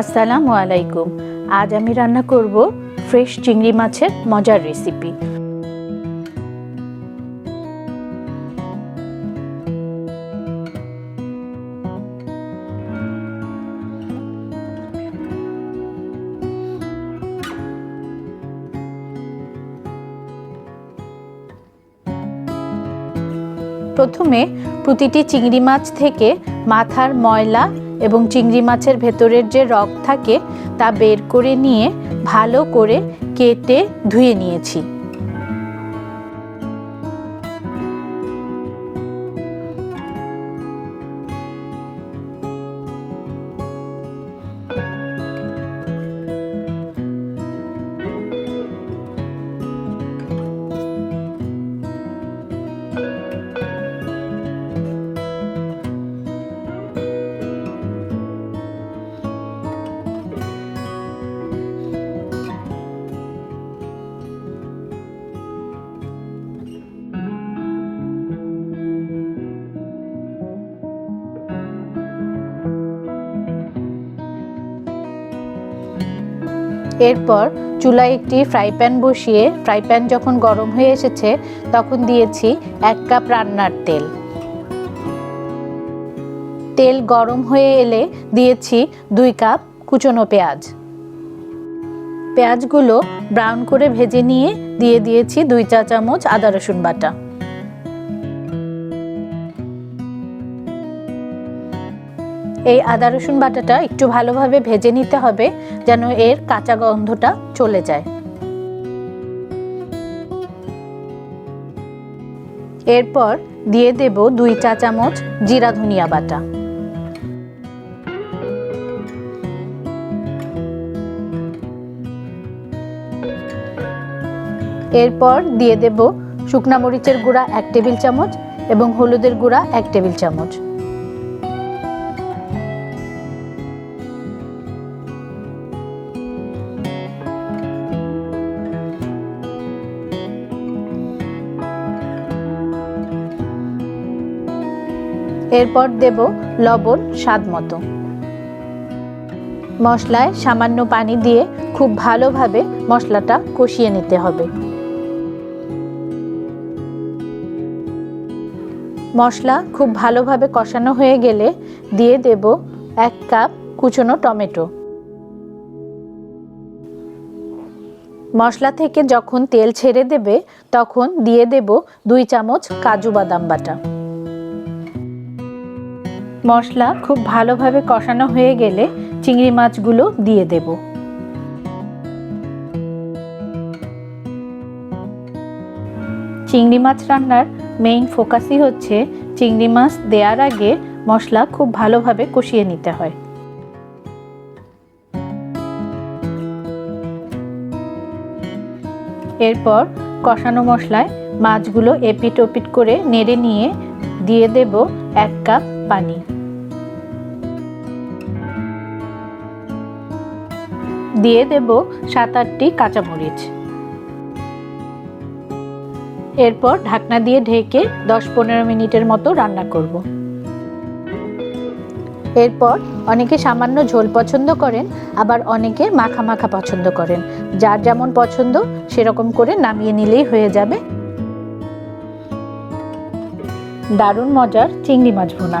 আসসালামু আলাইকুম। আজ আমি রান্না করব ফ্রেশ চিংড়ি মাছের মজার রেসিপি। প্রথমে প্রতিটি চিংড়ি মাছ থেকে মাথার ময়লা এবং চিংড়ি মাছের ভেতরের যে রক থাকে তা বের করে নিয়ে ভালো করে কেটে ধুয়ে নিয়েছি। এরপর চুলায় একটি ফ্রাই প্যান বসিয়ে ফ্রাই প্যান যখন গরম হয়ে এসেছে, তখন দিয়েছি এক কাপ রান্নার তেল। তেল গরম হয়ে এলে দিয়েছি দুই কাপ কুচনো পেঁয়াজ। পেঁয়াজগুলো ব্রাউন করে ভেজে নিয়ে দিয়ে দিয়েছি দুই চা চামচ আদা রসুন বাটা। এই আদা, রসুন বাটাটা একটু ভালোভাবে ভেজে নিতে হবে যেন এর কাঁচা গন্ধটা চলে যায়। এরপর দিয়ে দেব দুই চা চামচ জিরা ধনিয়া বাটা। এরপর দিয়ে দেব শুকনা মরিচের গুঁড়া এক টেবিল চামচ এবং হলুদের গুঁড়া এক টেবিল চামচ। এরপর দেব লবণ স্বাদ মতো। মশলায় সামান্য পানি দিয়ে খুব ভালোভাবে মশলাটা কষিয়ে নিতে হবে। মশলা খুব ভালোভাবে কষানো হয়ে গেলে দিয়ে দেব এক কাপ কুচনো টমেটো। মশলা থেকে যখন তেল ছেড়ে দেবে, তখন দিয়ে দেব দুই চামচ কাজু বাদাম বাটা। মশলা খুব ভালোভাবে কষানো হয়ে গেলে চিংড়ি মাছগুলো দিয়ে দেব। চিংড়ি মাছ রান্নার মেইন ফোকাসই হচ্ছে চিংড়ি মাছ দেওয়ার আগে মশলা খুব ভালোভাবে কষিয়ে নিতে হয়। এরপর কষানো মশলায় মাছগুলো এপিট ওপিট করে নেড়ে নিয়ে দিয়ে দেব এক কাপ পানি। দিয়ে দেব সাত আটটি কাঁচামরিচ। এরপর ঢাকনা দিয়ে ঢেকে দশ পনেরো মিনিটের মতো রান্না করব। এরপর অনেকে সামান্য ঝোল পছন্দ করেন, আবার অনেকে মাখা মাখা পছন্দ করেন। যার যেমন পছন্দ, সেরকম করে নামিয়ে নিলেই হয়ে যাবে। দারুণ মজার চিংড়ি মাছ ভুনা।